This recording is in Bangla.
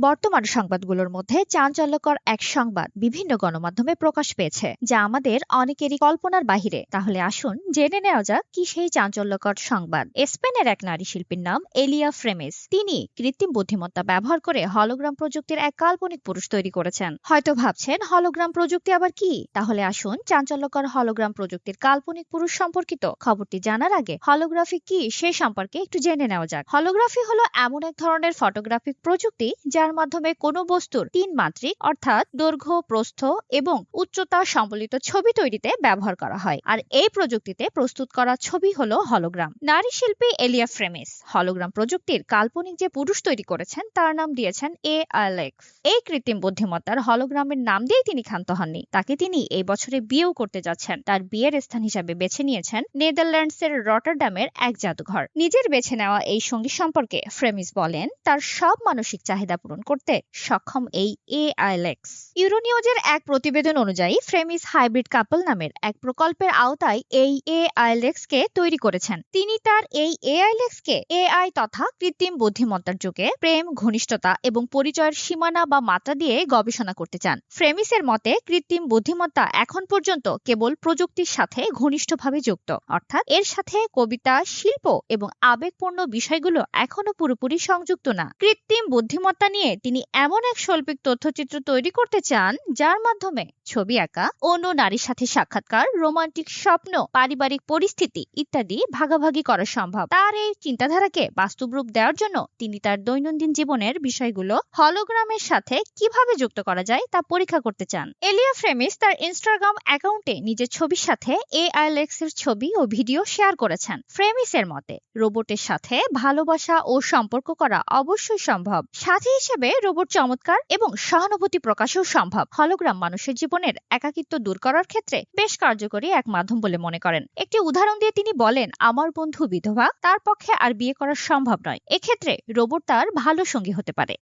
বর্তমান সংবাদগুলোর মধ্যে চাঞ্চল্যকর এক সংবাদ বিভিন্ন গণমাধ্যমে প্রকাশ পেয়েছে, যা আমাদের অনেকেরই কল্পনার বাহিরে। তাহলে আসুন জেনে নেওয়া যাক কি সেই চাঞ্চল্যকর সংবাদ। স্পেনের এক নারী শিল্পীর নাম এলিয়া ফ্রেমেস। তিনি কৃত্রিম বুদ্ধিমত্তা ব্যবহার করে হলোগ্রাম প্রযুক্তির এক কাল্পনিক পুরুষ তৈরি করেছেন। হয়তো ভাবছেন, হলোগ্রাম প্রযুক্তি আবার কি? তাহলে আসুন চাঞ্চল্যকর হলোগ্রাম প্রযুক্তির কাল্পনিক পুরুষ সম্পর্কিত খবরটি জানার আগে হলোগ্রাফি কি সে সম্পর্কে একটু জেনে নেওয়া যাক। হলোগ্রাফি হলো এমন এক ধরনের ফটোগ্রাফিক প্রযুক্তি যার মাধ্যমে কোনো বস্তুর তিন মাত্রিক, অর্থাৎ দৈর্ঘ্য, প্রস্থ এবং উচ্চতা সম্বলিত ছবি তৈরিতে ব্যবহার করা হয়। আর এই প্রযুক্তিতে প্রস্তুত করা ছবি হলো হলোগ্রাম। নারী শিল্পী এলিয়া ফ্রেমেস হলোগ্রাম প্রযুক্তির কাল্পনিক যে পুরুষ তৈরি করেছেন, তার নাম দিয়েছেন এ আলেক্স এই কৃত্রিম বুদ্ধিমত্তার হলোগ্রামের নাম দিয়েই তিনি ক্ষান্ত হননি। তাকে তিনি এই বছরে বিয়েও করতে যাচ্ছেন। তার বিয়ের স্থান হিসাবে বেছে নিয়েছেন নেদারল্যান্ডসের রটারডামের এক জাদুঘর। নিজের বেছে নেওয়া এই সঙ্গী সম্পর্কে ফ্রেমিস বলেন, তার সব মানসিক চাহিদা পূরণ করতে সক্ষম এই এ আইলেক্স ইউরোনিউজের এক প্রতিবেদন অনুযায়ী, ফ্রেমিস হাইব্রিড কাপল নামের এক প্রকল্পের আওতায় এই এ আইলেক্স কে তৈরি করেছেন। তিনি তার এই এ আইলেক্স কে এআই তথা কৃত্রিম বুদ্ধিমত্তার যুগে প্রেম, ঘনিষ্ঠতা এবং পরিচয়ের সীমানা বা মাত্রা দিয়ে গবেষণা করতে চান। ফ্রেমিসের মতে, কৃত্রিম বুদ্ধিমত্তা এখন পর্যন্ত কেবল প্রযুক্তির সাথে ঘনিষ্ঠভাবে যুক্ত। অর্থাৎ এর সাথে কবিতা, শিল্প এবং আবেগপূর্ণ বিষয়গুলো এখনও পুরোপুরি সংযুক্ত না। কৃত্রিম বুদ্ধিমত্তা নিয়ে তিনি এমন এক শৈল্পিক তথ্যচিত্র তৈরি করতে চান, যার মাধ্যমে ছবি আঁকা, অন্য নারীর সাথে সাক্ষাৎকার, রোমান্টিক স্বপ্ন, পারিবারিক পরিস্থিতি ইত্যাদি ভাগাভাগি করা সম্ভব। তার এই চিন্তাধারাকে বাস্তব রূপ দেওয়ার জন্য তিনি তার দৈনন্দিন জীবনের বিষয়গুলো হলোগ্রামের সাথে কীভাবে যুক্ত করা যায় তা পরীক্ষা করতে চান। এলিয়া ফ্রেমিস তার ইনস্টাগ্রাম অ্যাকাউন্টে নিজের ছবির সাথে এ আইলেক্স এর ছবি ও ভিডিও শেয়ার করেছেন। ফ্রেমিসের মতে, রোবটের সাথে ভালোবাসা ও সম্পর্ক করা অবশ্যই সম্ভব। সাথী হিসেবে রোবট চমৎকার এবং সহানুভূতি প্রকাশেও সম্ভব। হলোগ্রাম মানুষের জীবনের একাকিত্ব দূর করার ক্ষেত্রে বেশ কার্যকরী এক মাধ্যম বলে মনে করেন। একটি উদাহরণ দিয়ে তিনি বলেন, আমার বন্ধু বিধবা, তার পক্ষে আর বিয়ে করা সম্ভব নয়। এক্ষেত্রে রোবট তার ভালো সঙ্গী হতে পারে।